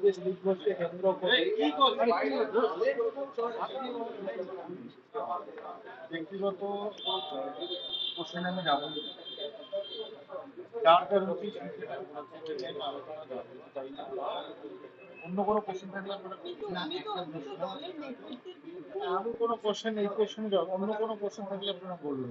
পরিবেশ দিবসকে কেন্দ্র করে ব্যক্তিগত কোশ্চেন আমি যাব যার না। অন্য কোনো কোশ্চেন থাকলে আপনারা আমি কোনো কোশ্চেন, এই কোশ্চেন অন্য কোনো কোশ্চেন থাকলে আপনারা বলুন।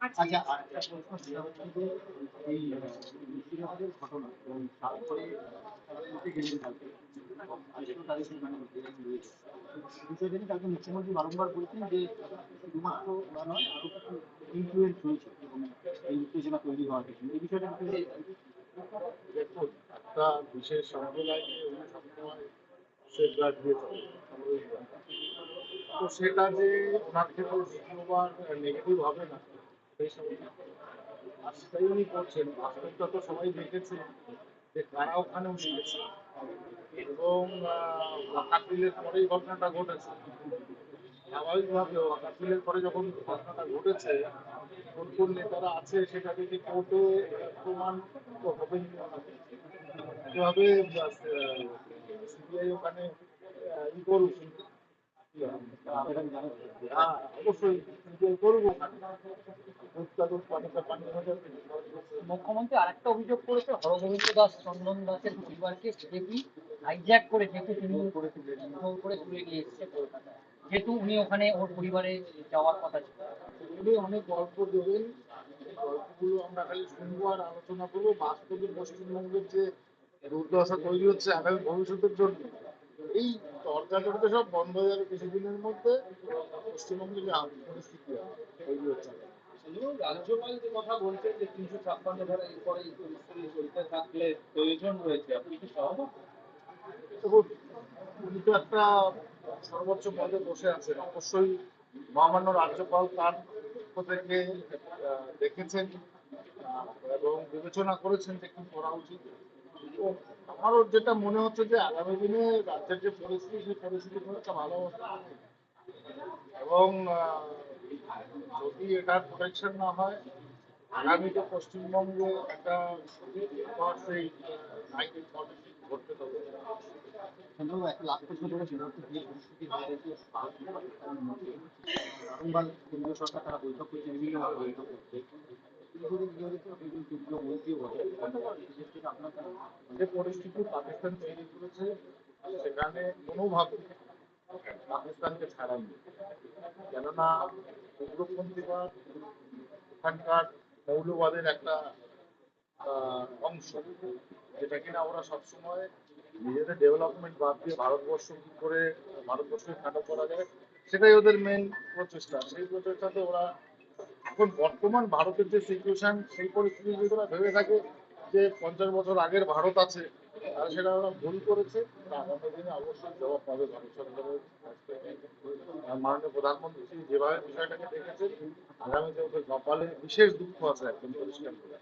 আচ্ছা যে এই ঘটনা এবং তারপরে বিষয়টা কালকে মুখ্যমন্ত্রী বারংবার বলেছেন যে শুধুমাত্র ওরা নয় আরও ইনফ্লুয়েন্স এবং এই উত্তেজনা তৈরি হওয়ার পেছনে এই বিষয়টা একটা বিশেষ সম্প্রদায়কে তো সেটা যে ওনার ক্ষেত্রে দ্বিতীয়বার নেগেটিভ হবে না আর সেটাই উনি করছেন বাস্তবটা তো সবাই দেখেছে যে কারা ওখানে উনি গেছে এবং ওয়াকাতিলের পরেই ঘটনাটা ঘটেছে স্বাভাবিকভাবে ওয়াকাতিলের পরে যখন ঘটনাটা ঘটেছে কোন কোন নেতারা আছে সেটা যদি কোর্টে প্রমাণ তো হবেই এভাবে সিবিআই ওখানে ই করুক মুখ্যমন্ত্রী আরেকটা অভিযোগ করেছে, হরগোবিন্দ দাস, চন্দন দাসের পরিবারকে বিজেপি হাইজ্যাক করে যেহেতু তৃণমূল করে তুলে করে তুলে নিয়ে যেহেতু উনি ওখানে ওর পরিবারে যাওয়ার কথা ছিল। উনি অনেক গল্প দেবেন। গল্পগুলো আমরা খালি শুনব আর আলোচনা করব। বাস্তবে পশ্চিমবঙ্গের যে দুর্দশা তৈরি হচ্ছে আগামী ভবিষ্যতের জন্য। এই করতে সব বন্ধ হয়ে যাবে কিছুদিনের মধ্যে। পশ্চিমবঙ্গের যে পরিস্থিতি তৈরি হচ্ছে। রাজ্যপাল যে কথা বলছেন যে তিনশো ছাপ্পান্ন ধারা এরপরে চলতে থাকলে প্রয়োজন রয়েছে আপনি কি সহমত? উনি তো একটা সর্বোচ্চ পদে বসে আছেন। অবশ্যই মহামান্য রাজ্যপাল তার থেকে দেখেছেন এবং বিবেচনা করেছেন যে কি করা উচিত। তো আমারও যেটা মনে হচ্ছে যে আগামী দিনে রাজ্যের যে পরিস্থিতি, সেই পরিস্থিতি খুব একটা ভালো এবং যদি এটার প্রোটেকশন না হয়, আগামীতে পশ্চিমবঙ্গে একটা সেই যে কেন্দ্রীয় সরকার তারা বৈঠক করছে বিভিন্নভাবে বৈঠক করছে। যে পরিস্থিতি মৌলবাদের একটা অংশ যেটা কিনা ওরা সবসময় নিজেদের ডেভেলপমেন্ট বাদ দিয়ে ভারতবর্ষ কি করে ভারতবর্ষকে খাটো করা যায় সেটাই ওদের মেন প্রচেষ্টা। সেই প্রচেষ্টাতে ওরা এখন বর্তমান ভারতের যে সিচুয়েশন সেই পরিস্থিতি যদি ওরা ভেবে থাকে যে পঞ্চাশ বছর আগের ভারত আছে আর সেটা ওরা ভুল করেছে। আগামী দিনে অবশ্যই জবাব পাবে ভারত সরকারের মাননীয় প্রধানমন্ত্রী যেভাবে বিষয়টাকে দেখেছেন আগামী দিনে কপালে বিশেষ দুঃখ আছে একদম পরিষ্কার করে।